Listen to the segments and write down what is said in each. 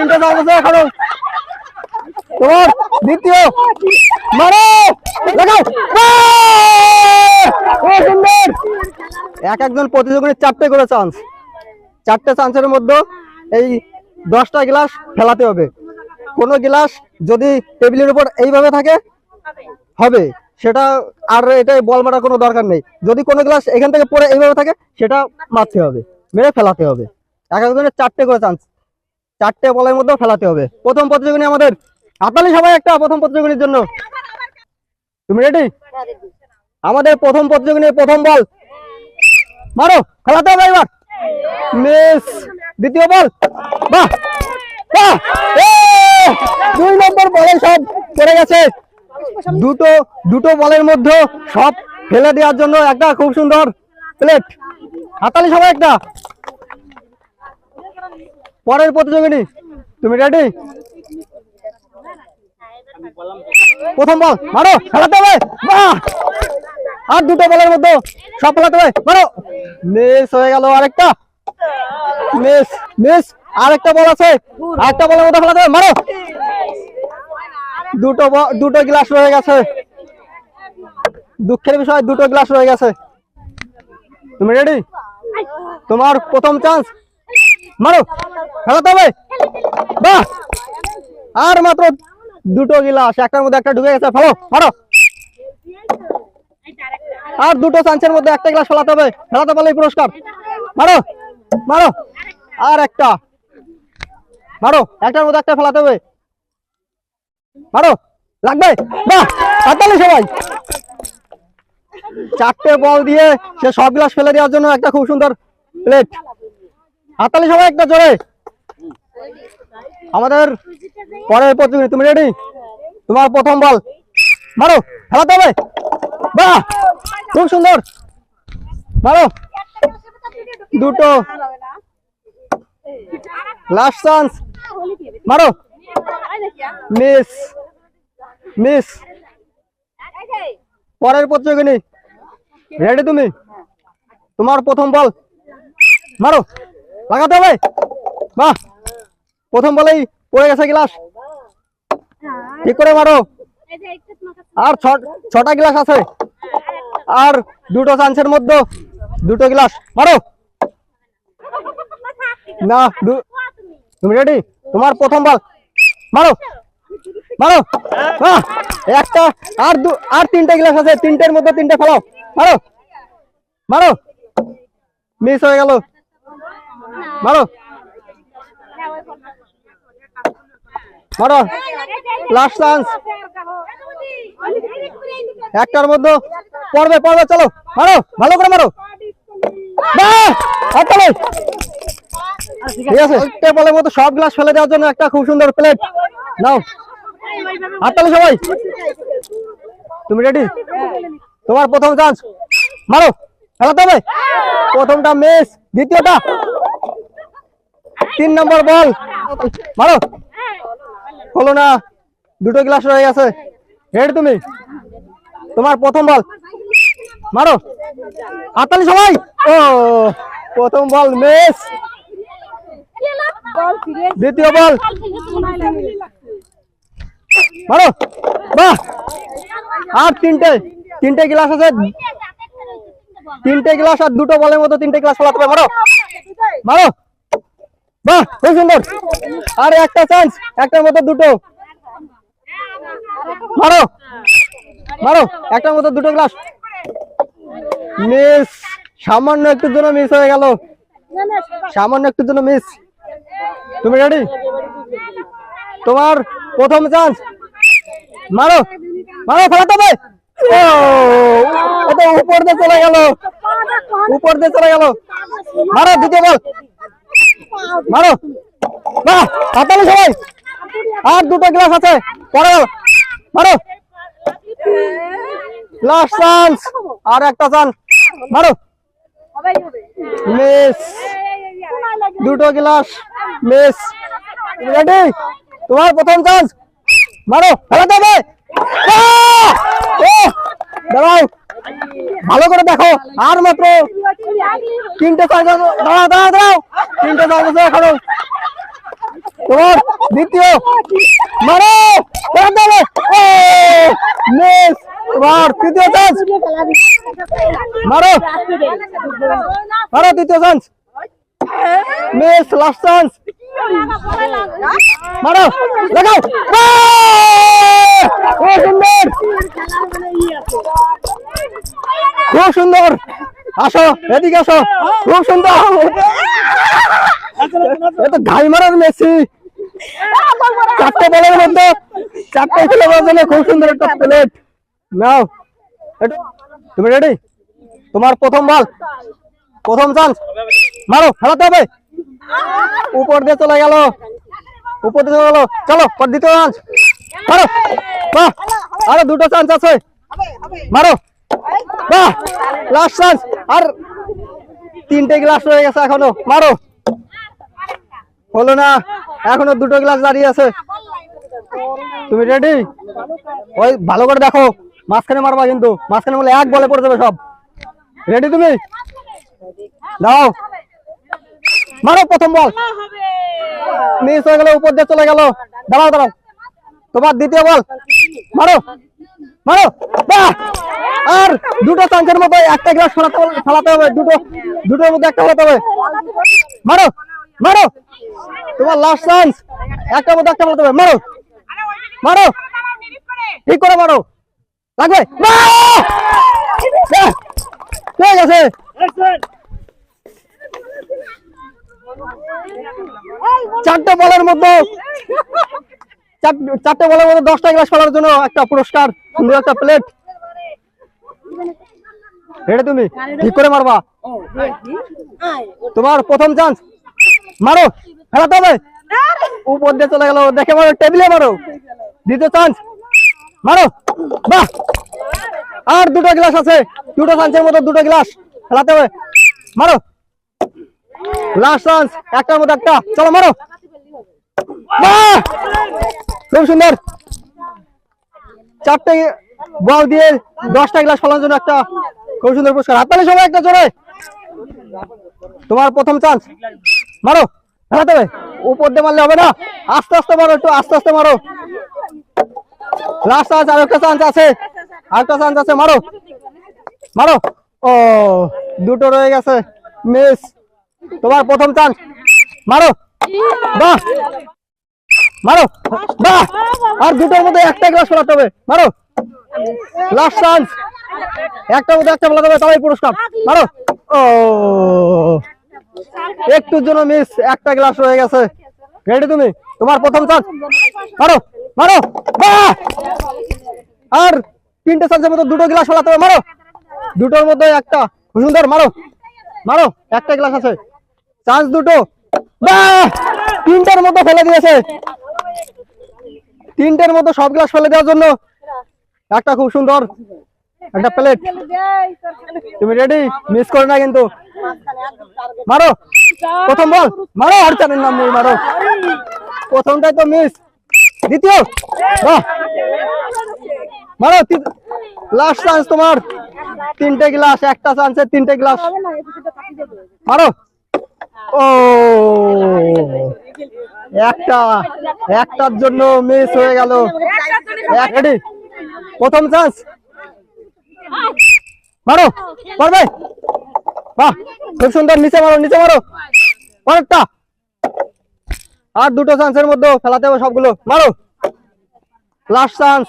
তিনটে চান্স আছে এখনও তোমার দ্বিতীয়, মারো! এক একজন প্রতিযোগিনীর চারটে করে চান্স চারটে চান্সের মধ্যে এই দশটা গ্লাস ফেলাতে হবে। কোনো গ্লাস যদি টেবিলের উপর এইভাবে থাকে, হবে। সেটা আর এটা বল মারার কোনো দরকার নেই। যদি কোনো গ্লাস এখান থেকে পড়ে এইভাবে থাকে, সেটা মারতে হবে। মেরে ফেলাতে হবে। এক একজনের চারটে করে চান্স চারটে বলের মধ্যেও ফেলাতে হবে। প্রথম প্রতিযোগিনী আমাদের। হাতালি সবাই একটা প্রথম প্রতিযোগিনীর জন্য। তুমি রেডি আমাদের প্রথম প্রতিযোগিনীর প্রথম বল। মারো খেলাতে হবে এবার। মিস, দ্বিতীয় বল। দুই নম্বর বলে সব পড়ে গেছে। দুটো দুটো বলের মধ্যে সব ফেলে দেওয়ার জন্য একটা খুব সুন্দর প্লেট হাতালি সবাই একটা। পরের প্রতিযোগিনী? তুমি রেডি প্রথম বল, মারো, খেলাতে হবে। আর দুটো বলের মধ্যে সব ফেলাতে হবে। মারো। মিস হয়ে গেল আরেকটা। মিস মিস, আরেকটা বল আছে। আরেকটা বলের মধ্যে ফেলাতে হবে। মারো। দুটো দুটো গ্লাস রয়ে গেছে। দুঃখের বিষয়, দুটো গ্লাস রয়ে গেছে। তুমি রেডি তোমার প্রথম চান্স মারো, খেলাতে হবে। বাহ! আর মাত্র দুটো গিলাস, একটার মধ্যে একটা ঢুকে গেছে, ফেলো, মারো। আর দুটো চান্সের মধ্যে একটা গ্লাস ফেলাতে হবে, ফেলাতে পারলেই পুরস্কার। মারো মারো। আর একটা। মারো, একটার মধ্যে একটা ফেলাতে হবে। মারো, লাগবে? বাহ! সবাই। চারটে বল দিয়ে সে সব গ্লাস ফেলে দেওয়ার জন্য একটা খুব সুন্দর প্লেট হাতালি সবাই একটা জোরে। আমাদের পরের প্রতিযোগী, তুমি রেডি তোমার প্রথম বল। মারো, খেলাতে হবে। বাহ! খুব সুন্দর। মারো। দুটো। লাস্ট চান্স মারো। মিস মিস পরের প্রতিযোগিনী। রেডি তুমি? তোমার প্রথম বল। মারো। লাগাতে হবে। বাহ, প্রথম বলেই পড়ে গেছে গ্লাস। ঠিক করে মারো। আর ছটা গ্লাস আছে। আর দুটো চান্সের মধ্যে দুটো গ্লাস। মারো। না তুমি রেডি তোমার প্রথম বল। মারো। মারো। একটা, আর দু, আর তিনটে গ্লাস আছে। তিনটের মধ্যে তিনটে ফেলো। মারো। মারো। মিস হয়ে গেল। মারো। মারো। লাস্ট চান্স একটার মধ্যে। পড়বে পড়বে, চলো। মারো, ভালো করে মারো। ঠিক আছে। একটা বলের মতো সব গ্লাস ফেলে দেওয়ার জন্য একটা খুব সুন্দর প্লেট নাও। হাততালি সবাই। তুমি রেডি তোমার প্রথম চান্স মারো। খেলাতে হবে। প্রথমটা মিস দ্বিতীয়টা তিন নম্বর বল। মারো। হলো না। দুটো গ্লাস রয়ে গেছে। রেডি তুমি? তোমার প্রথম বল। মারো। হাততালি সবাই। ও, প্রথম বল মিস দ্বিতীয় বল। মারো। বাহ। আর তিনটে। তিনটে গ্লাস আছে। তিনটে গ্লাস আর দুটো বলের মতো তিনটে গ্লাস ফেলাতে হবে। মারো। মারো। বাহ খুব সুন্দর। আর একটা চান্স একটার মতো দুটো। মারো মারো, একটার মতো দুটো গ্লাস মিস সামান্য একটুর জন্য মিস হয়ে গেল। সামান্য একটুর জন্য মিস তুমি রেডি তোমার প্রথম চান্স মারো মারো, ফেলাতে হবে। উপর দিয়ে চলে গেল। উপর দিয়ে চলে গেল। মারো, দ্বিতীয় বল মারো। বাহ হাতালি সবাই। আর দুটো গ্লাস আছে। পরে মারো। লাস্ট চান্স আর একটা চান্স মারো। মিস দুটো গ্লাস। মিস রেডি তোমার প্রথম চান্স মারো। খেলাতে হবে দাঁড়াও। ভালো করে দেখো। আর মাত্র তিনটে চান্স দাঁড়াও দাঁড়াও দাঁড়াও। তিনটে চান্স আছে এখনও। তোমার দ্বিতীয়। মারো! দাও খুব সুন্দর। আসো, এদিকে আসো। খুব সুন্দর। ঘাই মারার মেসি। চারটে বলের মধ্যে, চারটে খেলে জন্য খুব সুন্দর একটা প্লেট। নাও। তুমি রেডি তোমার প্রথম বল প্রথম চান্স মারো, খেলাতে হবে। উপর দিয়ে চলে গেল। উপর দিয়ে চলে গেল। চলো দ্বিতীয় চান্স মারো। আরও দুটো চান্স আছে। মারো। বাহ লাস্ট চান্স আর তিনটে গ্লাস রয়ে গেছে এখনও। মারো। হলো না। এখনও দুটো গ্লাস দাঁড়িয়ে আছে। তুমি রেডি ওই, ভালো করে দেখো। মাঝখানে মারবা কিন্তু। মাঝখানে বলে এক বলে পড়ে যাবে সব। রেডি তুমি? দাও। মারো প্রথম বল মিস হয়ে গেল, উপর দিয়ে চলে গেল। দাঁড়াও দাঁড়াও। তোমার দ্বিতীয় বল মারো। মারো। বাহ! আর দুটো চান্সের মতো একটা গ্লাস ফেলাতে হবে ফেলাতে হবে, দুটো, দুটোর মধ্যে একটা ফেলাতে হবে। মারো মারো। তোমার লাস্ট চান্স একটা মধ্যে একটা ফেলাতে হবে, মারো। মারো। ঠিক করে মারো। লাগবে! ঠিক আছে। চারটে বলের মধ্যে, চার- চারটে বলের মধ্যে দশটা গ্লাস ফেলার জন্য একটা পুরস্কার, সুন্দর একটা প্লেট রেডি তুমি? ঠিক করে মারবা। তোমার প্রথম চান্স মারো। ফেলাতে হবে। উপর দিয়ে চলে গেল। দেখে মারো টেবিলে মারো। দ্বিতীয় চান্স মারো। বাহ! আর দুটো গ্লাস আছে। দুটো চান্সের মতো দুটো গ্লাস ফেলাতে হবে। মারো। লাস্ট চান্স একটার মতো একটা। চলো মারো। বাহ! খুব সুন্দর। চারটে বল দিয়ে দশটা গ্লাস ফেলানোর জন্য একটা খুব সুন্দর পুরস্কার। হাততালি সবাই একটা জোরে। তোমার প্রথম চান্স মারো ফেলাতে হবে। উপর দিয়ে মারলে হবে না। আস্তে আস্তে মারো একটু, আস্তে আস্তে মারো। লাস্ট চান্স আর একটা চান্স আছে। আরেকটা চান্স আছে, মারো। মারো। ও, দুটো রয়ে গেছে। মিস তোমার প্রথম চান্স মারো। মারো। বাহ। আর দুটোর মধ্যে একটা গ্লাস ফেলাতে হবে। মারো। লাস্ট চান্স একটা হবে তবেই পুরস্কার। ও। একটুর জন্য মিস একটা গ্লাস রয়ে গেছে। রেডি তুমি? তোমার প্রথম চান্স মারো মারো আর তিনটে চান্সের মধ্যে দুটো গ্লাস ফেলাতে হবে, মারো। দুটোর মধ্যে একটা। সুন্দর মারো। মারো, একটা গ্লাস আছে। চান্স দুটো। তিনটার মধ্যে ফেলে দিয়েছে। তিনটের মতো সব গ্লাস ফেলে দেওয়ার জন্য একটা খুব সুন্দর একটা প্লেট তুমি রেডি মিস করো না কিন্তু। মারো। প্রথম বল। মারো আর চানের নাম নেই মারো। প্রথমটাই তো মিস দ্বিতীয়। মারো লাস্ট চান্স তোমার। তিনটে গ্লাস একটা চান্সের তিনটে গ্লাস মারো। ও। একটা একটার জন্য মিস হয়ে গেল। রেডি প্রথম চান্স মারো, পারবে? বাহ, খুব সুন্দর, নিচে মারো নিচে মারো। পরেরটা আর দুটো চান্সের মধ্যে ফেলাতে হবে সবগুলো। মারো। লাস্ট চান্স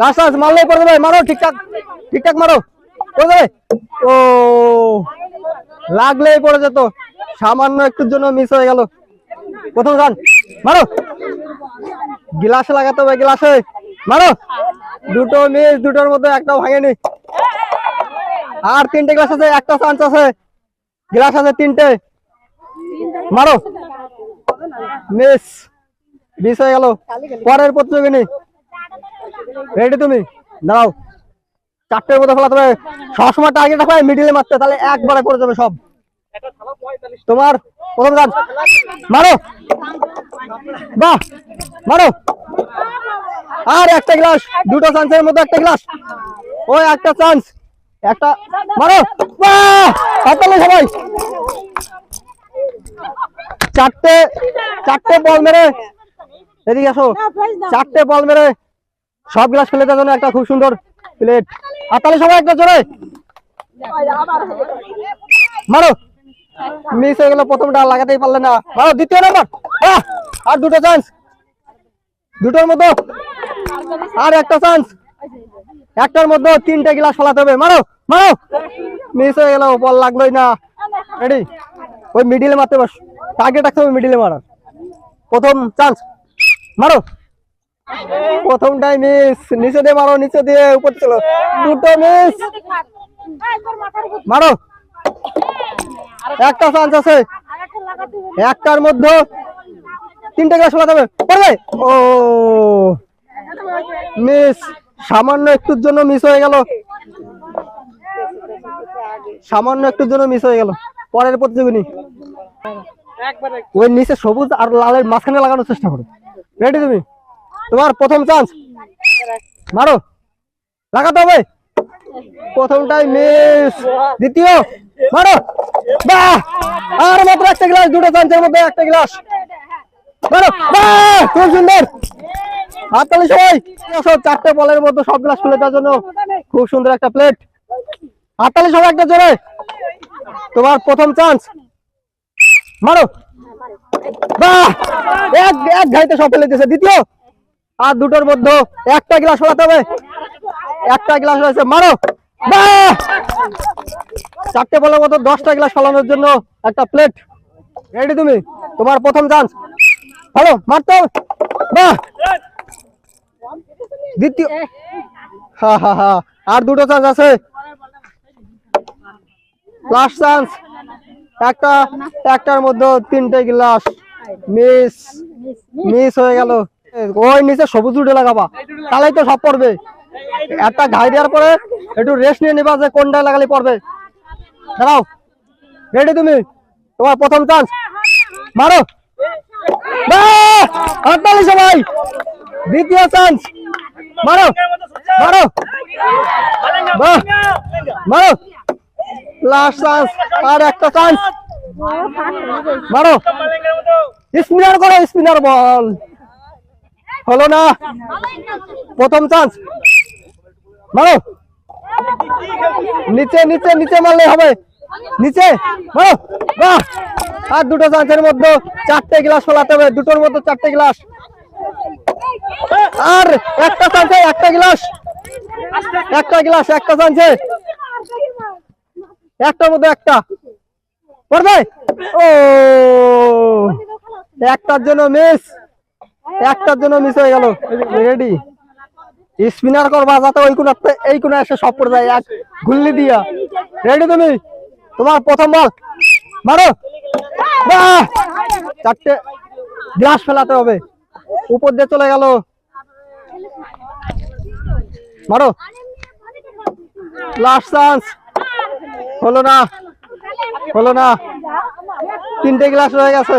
লাস্ট চান্স মারলেই পড়ে যাবে মারো, ঠিকঠাক ঠিকঠাক মারো। পড়ে যাবে ও, লাগলেই পড়ে যেত। সামান্য একটুর জন্য মিস হয়ে গেল। প্রথম রান মারো। গিলাসে লাগাতে হবে গিলাসে মারো। দুটো মিস দুটোর মধ্যে একটা ভাঙেনি। আর তিনটে গ্লাস আছে, একটা চান্স আছে। গ্লাস আছে তিনটে। মারো। মিস মিস হয়ে গেল। পরের প্রতিযোগিনী। রেডি তুমি? দাঁড়াও। চারটের মধ্যে ফেলাতে হবে। সবসময় টার্গেট রাখবে মিডিলে মারতে। তাহলে একবারে করে যাবে সব। তোমার প্রথম কাজ মারো। বাহ! মারো। আর একটা গ্লাস দুটো চান্সের মধ্যে একটা গ্লাস ওই একটা চান্স, একটা, মারো। সবাই। চারটে চারটে বল মেরে, এদিকে আসো। চারটে বল মেরে, সব গ্লাস ফেলে দেওয়ার জন্য একটা খুব সুন্দর প্লেট তাহলে সবাই একটা জোরে। মারো। মিস হয়ে গেল, প্রথমটা লাগাতেই পারলে না। মারো, দ্বিতীয় নাম্বার আর দুটো চান্স দুটোর মধ্যে। আর একটা চান্স একটার মধ্যে তিনটা গ্লাস ফেলাতে হবে। মারো মারো। মিস হয়ে গেল, বল লাগলোই না। রেডি ওই মিডিলে মারতে বস। টার্গেট রাখতে হবে মিডিলে মারার। প্রথম চান্স মারো। প্রথমটাই মিস নিচে দিয়ে মারো, নিচে দিয়ে উপর চলো। দুটো মিস মারো। একটা চান্স আছে। একটার মধ্যে তিনটে গ্লাস ফেলাতে হবে পারবে ও মিস সামান্য একটুর জন্য মিস হয়ে গেল। সামান্য একটুর জন্য মিস হয়ে গেল। পরের প্রতিযোগিনী। ওই নিচে সবুজ আর লালের মাঝখানে লাগানোর চেষ্টা করো। রেডি তুমি? তোমার প্রথম চান্স মারো। লাগাতে হবে। প্রথমটাই মিস দ্বিতীয়। মারো। বাহ! আর মাত্র একটা গ্লাস দুটো চান্সের মধ্যে একটা গ্লাস খুব সুন্দর হাততালি সবাই আসো, চারটে বলের মধ্যে সব গ্লাস খুলে জন্য। খুব সুন্দর একটা প্লেট হাততালি সবাই একটা জোরে। তোমার প্রথম চান্স মারো। বাহ! এক এক ঘাইতে সব ফেলে দিয়েছে। দ্বিতীয়। আর দুটোর মধ্যে একটা গ্লাস ফেলাতে হবে। একটা গ্লাস রয়েছে মারো। বাহ! চারটে বলের মতো দশটা গ্লাস ফেলানোর জন্য একটা প্লেট রেডি তুমি? তোমার প্রথম চান্স ভালো, মারতে দ্বিতীয় হা হা হা। আর দুটো চান্স আছে। লাস্ট চান্স একটা, একটার মধ্যে তিনটে গ্লাস মিস মিস হয়ে গেল। ওই নিচে সবুজ উঠে লাগাবা। তাহলেই তো সব পড়বে। একটা ঘাই দেওয়ার পরে একটু রেস্ট নিয়ে নিবা যে কোনটায় লাগালে পড়বে। দাঁড়াও। রেডি তুমি? তোমার প্রথম চান্স মারো! হাততালি সবাই দ্বিতীয় চান্স মারো। মারো! মারো। লাস্ট চান্স আর একটা চান্স মারো। স্পিনার করো স্পিনার বল হলো না। প্রথম চান্স মারো। নিচে নিচে নিচে মারলে হবে। নিচে আর দুটো চান্সের মধ্যে চারটে গ্লাস ফেলাতে হবে, দুটোর মধ্যে চারটে গ্লাস। আর একটা চান্সে, একটা গ্লাস। একটা গ্লাস, একটা চান্সে। একটার মধ্যে একটা। পড়বে? ও! একটার জন্য মিস একটার জন্য মিস হয়ে গেল। রেডি স্পিনার করবা যাতে ওই কোন এই কোন এসে সব পড়ে যায়। এক গুল্লি দিয়া। রেডি তুমি? তোমার প্রথম বল। মারো। চারটে। গ্লাস ফেলাতে হবে। উপর দিয়ে চলে গেল। মারো। লাস্ট চান্স হলো না। হলো না। তিনটে গ্লাস রয়ে গেছে।